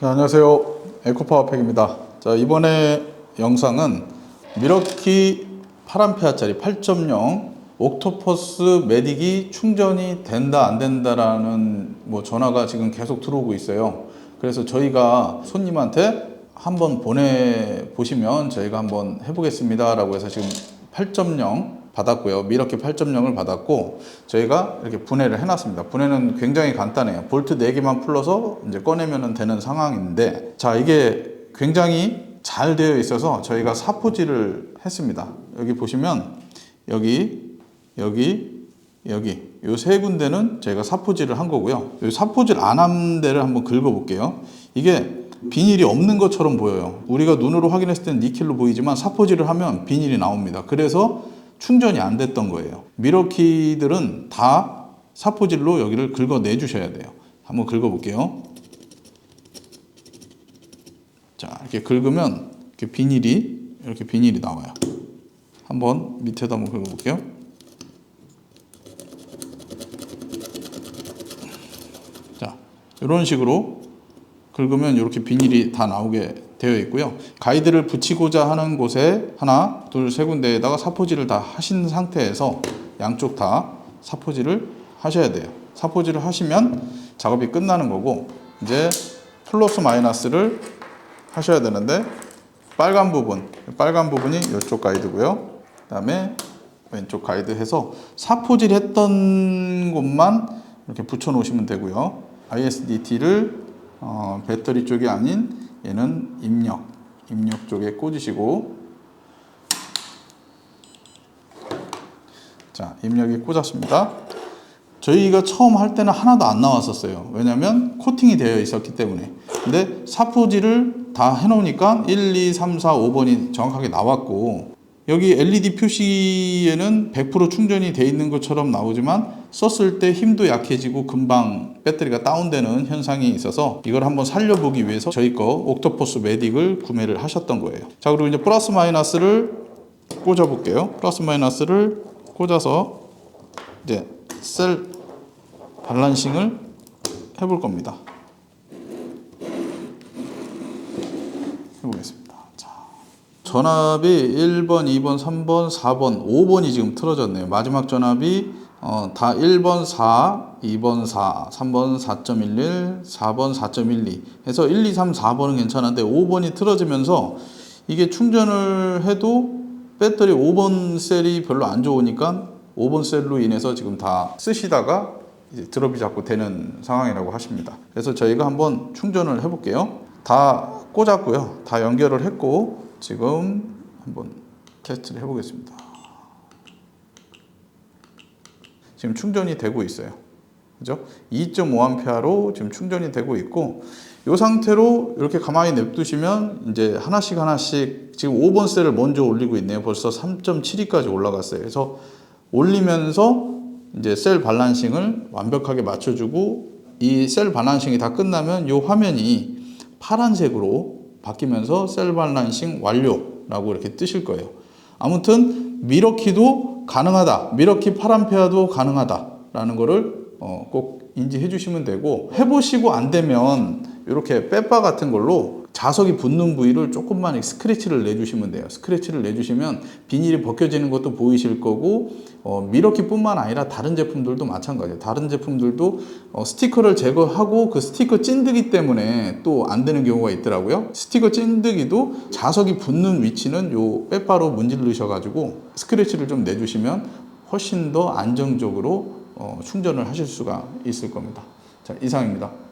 자, 안녕하세요. 에코파워팩입니다. 자, 이번에 영상은 미러키 8A짜리 8.0 옥토퍼스 메딕이 충전이 된다 안 된다라는 뭐 전화가 지금 계속 들어오고 있어요. 그래서 저희가 손님한테 한번 보내 보시면 저희가 한번 해보겠습니다라고 해서 지금 8.0 받았고요. 미러키 8.0을 받았고 저희가 이렇게 분해를 해놨습니다. 분해는 굉장히 간단해요. 볼트 4개만 풀러서 이제 꺼내면 되는 상황인데 자 이게 굉장히 잘 되어 있어서 저희가 사포질을 했습니다. 여기 보시면 여기 여기 여기 요세 군데는 저희가 사포질을 한 거고요. 요 사포질 안 한 데를 한번 긁어볼게요. 이게 비닐이 없는 것처럼 보여요. 우리가 눈으로 확인했을 때는 니켈로 보이지만 사포질을 하면 비닐이 나옵니다. 그래서 충전이 안 됐던 거예요. 미러키들은 다 사포질로 여기를 긁어내 주셔야 돼요. 한번 긁어 볼게요. 자, 이렇게 긁으면 이렇게 비닐이 이렇게 비닐이 나와요. 한번 밑에도 한번 긁어 볼게요. 자, 이런 식으로 긁으면 이렇게 비닐이 다 나오게 되어 있고요. 가이드를 붙이고자 하는 곳에 하나, 둘, 세 군데에다가 사포질을 다 하신 상태에서 양쪽 다 사포질을 하셔야 돼요. 사포질을 하시면 작업이 끝나는 거고 이제 플러스 마이너스를 하셔야 되는데 빨간 부분, 빨간 부분이 이쪽 가이드고요. 그다음에 왼쪽 가이드 해서 사포질 했던 곳만 이렇게 붙여 놓으시면 되고요. ISDT를 어, 배터리 쪽이 아닌 얘는 입력, 입력 쪽에 꽂으시고 자, 입력이 꽂았습니다. 저희가 처음 할 때는 하나도 안 나왔었어요. 왜냐면 코팅이 되어 있었기 때문에. 근데 사포질을 다 해놓으니까 1, 2, 3, 4, 5번이 정확하게 나왔고 여기 LED 표시에는 100% 충전이 돼 있는 것처럼 나오지만 썼을 때 힘도 약해지고 금방 배터리가 다운되는 현상이 있어서 이걸 한번 살려보기 위해서 저희 거 옥토퍼스 메딕을 구매를 하셨던 거예요. 자 그리고 이제 플러스 마이너스를 꽂아 볼게요. 플러스 마이너스를 꽂아서 이제 셀 밸런싱을 해볼 겁니다. 해보겠습니다. 자, 전압이 1번, 2번, 3번, 4번, 5번이 지금 틀어졌네요. 마지막 전압이 어, 다 1번 4, 2번 4, 3번 4.11, 4번 4.12 해서 1, 2, 3, 4번은 괜찮은데 5번이 틀어지면서 이게 충전을 해도 배터리 5번 셀이 별로 안 좋으니까 5번 셀로 인해서 지금 다 쓰시다가 이제 드롭이 자꾸 되는 상황이라고 하십니다. 그래서 저희가 한번 충전을 해볼게요. 다 꽂았고요. 다 연결을 했고 지금 한번 테스트를 해보겠습니다. 지금 충전이 되고 있어요. 그죠? 2.5A로 지금 충전이 되고 있고 이 상태로 이렇게 가만히 냅두시면 이제 하나씩 하나씩 지금 5번 셀을 먼저 올리고 있네요. 벌써 3.72까지 올라갔어요. 그래서 올리면서 이제 셀 밸런싱을 완벽하게 맞춰주고 이셀 밸런싱이 다 끝나면 이 화면이 파란색으로 바뀌면서 셀 밸런싱 완료라고 이렇게 뜨실 거예요. 아무튼 미러키도 가능하다. 미러키 8A도 가능하다라는 거를 어, 꼭 인지해 주시면 되고 해보시고 안 되면 이렇게 빼바 같은 걸로 자석이 붙는 부위를 조금만 스크래치를 내주시면 돼요. 스크래치를 내주시면 비닐이 벗겨지는 것도 보이실 거고 어, 미러키뿐만 아니라 다른 제품들도 마찬가지예요. 다른 제품들도 어, 스티커를 제거하고 그 스티커 찐드기 때문에 또 안 되는 경우가 있더라고요. 스티커 찐드기도 자석이 붙는 위치는 요 빼바로 문질르셔가지고 스크래치를 좀 내주시면 훨씬 더 안정적으로 어, 충전을 하실 수가 있을 겁니다. 자 이상입니다.